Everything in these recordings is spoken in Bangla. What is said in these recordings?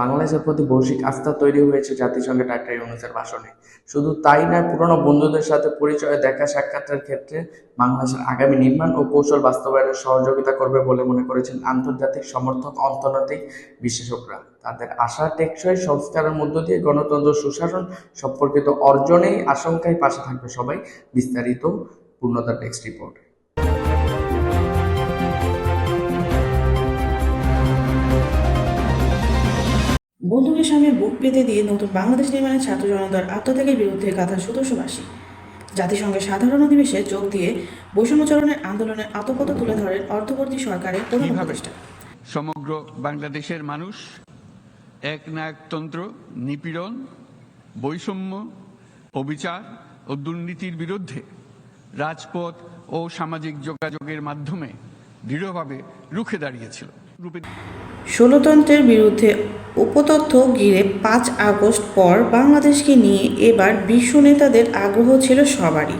বাংলাদেশের প্রতি বৈশ্বিক আস্থা তৈরি হয়েছে জাতিসংঘে ডাক্তার ইউনুসের ভাষণে। শুধু তাই নয়, পুরনো বন্ধুদের সাথে পরিচয়, দেখা সাক্ষাতের ক্ষেত্রে বাংলাদেশের আগামী নির্মাণ ও কৌশল বাস্তবায়নে সহযোগিতা করবে বলে মনে করেছেন আন্তর্জাতিক সমর্থক অর্থনৈতিক বিশেষজ্ঞরা তাদের আশা টেকসই সংস্কারের মধ্য দিয়ে গণতন্ত্র, সুশাসন সম্পর্কিত অর্জনেই আশঙ্কায় পাশে থাকবে সবাই। বিস্তারিত পূর্ণতা টেক্সট রিপোর্ট। বন্ধুকের সামনে বুক পেতে দিয়ে নতুন বাংলাদেশ নির্মাণের ছাত্র জনতার আত্মত্যাগের বিরুদ্ধে গাথা সুদর্শবাসী জাতিসংঘের সাধারণ অধিবেশনে যোগ দিয়ে বৈষম্যচরণের আন্দোলনের আতপত তুলে ধরেন অর্থবর্তী সরকারের প্রধান উপদেষ্টা। সমগ্র বাংলাদেশের মানুষ এক একনায়কতন্ত্র নিপীড়ন বৈষম্য অবিচার ও দুর্নীতির বিরুদ্ধে রাজপথ ও সামাজিক যোগাযোগের মাধ্যমে দৃঢ়ভাবে রুখে দাঁড়িয়েছিল। ষোলতন্ত্রের বিরুদ্ধে উপতথ্য ঘিরে পাঁচ আগস্ট পর বাংলাদেশকে নিয়ে এবার বিশ্ব নেতাদের আগ্রহ ছিল সবারই।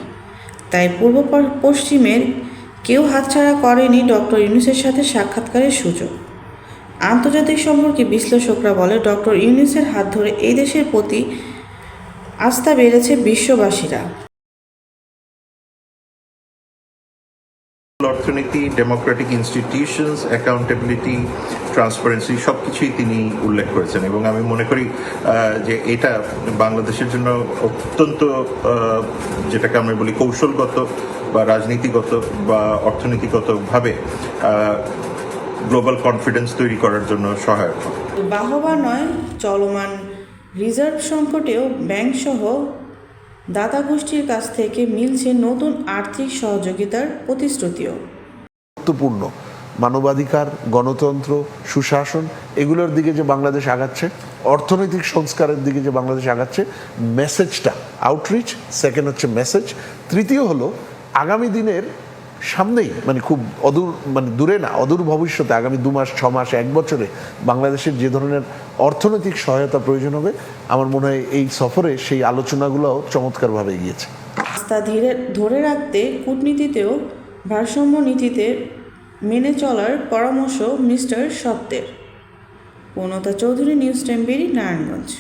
তাই পূর্ব পশ্চিমের কেউ হাতছাড়া করেনি ডক্টর ইউনুসের সাথে সাক্ষাৎকারের সুযোগ। আন্তর্জাতিক সম্পর্কে বিশ্লেষকরা বলে, ডক্টর ইউনুসের হাত ধরে এই দেশের প্রতি আস্থা বেড়েছে বিশ্ববাসীরা। অর্থনীতি ডেমোক্রেটিক ইনস্টিটিউশনস অ্যাকাউন্টেবিলিটি ট্রান্সপারেন্সি সব কিছুই তিনি উল্লেখ করেছেন। এবং আমি মনে করি যে এটা বাংলাদেশের জন্য অত্যন্ত যেটাকে আমরা বলি কৌশলগত বা রাজনীতিগত বা অর্থনীতিগতভাবে গ্লোবাল কনফিডেন্স তৈরি করার জন্য সহায়ক। বাহবা নয়, চলমান রিজার্ভ সংকটেও ব্যাংকসহ দাতা গোষ্ঠীর কাছ থেকে মিলছে নতুন আর্থিক সহযোগিতার প্রতিশ্রুতিও। গুরুত্বপূর্ণ মানবাধিকার, গণতন্ত্র, সুশাসন এগুলোর দিকে যে বাংলাদেশ আগাচ্ছে, অর্থনৈতিক সংস্কারের দিকে যে বাংলাদেশ আগাচ্ছে মেসেজটা আউটরিচ সেকেন্ড হচ্ছে মেসেজ তৃতীয় হলো আগামী দিনের সামনেই মানে খুব অদূর মানে দূরে না, অদূর ভবিষ্যতে, আগামী দু মাস, ছ মাস, এক বছরে বাংলাদেশের যে ধরনের অর্থনৈতিক সহায়তা প্রয়োজন হবে, আমার মনে হয় এই সফরে সেই আলোচনাগুলোও চমৎকারভাবে এগিয়েছে। আস্থা ধীরে, ধরে রাখতে কূটনীতিতেও ভারসাম্য নীতিতে মেনে চলার পরামর্শ মিস্টার সত্যের পূর্ণতা চৌধুরী, নিউজ টেম্পেরি নারায়ণগঞ্জ।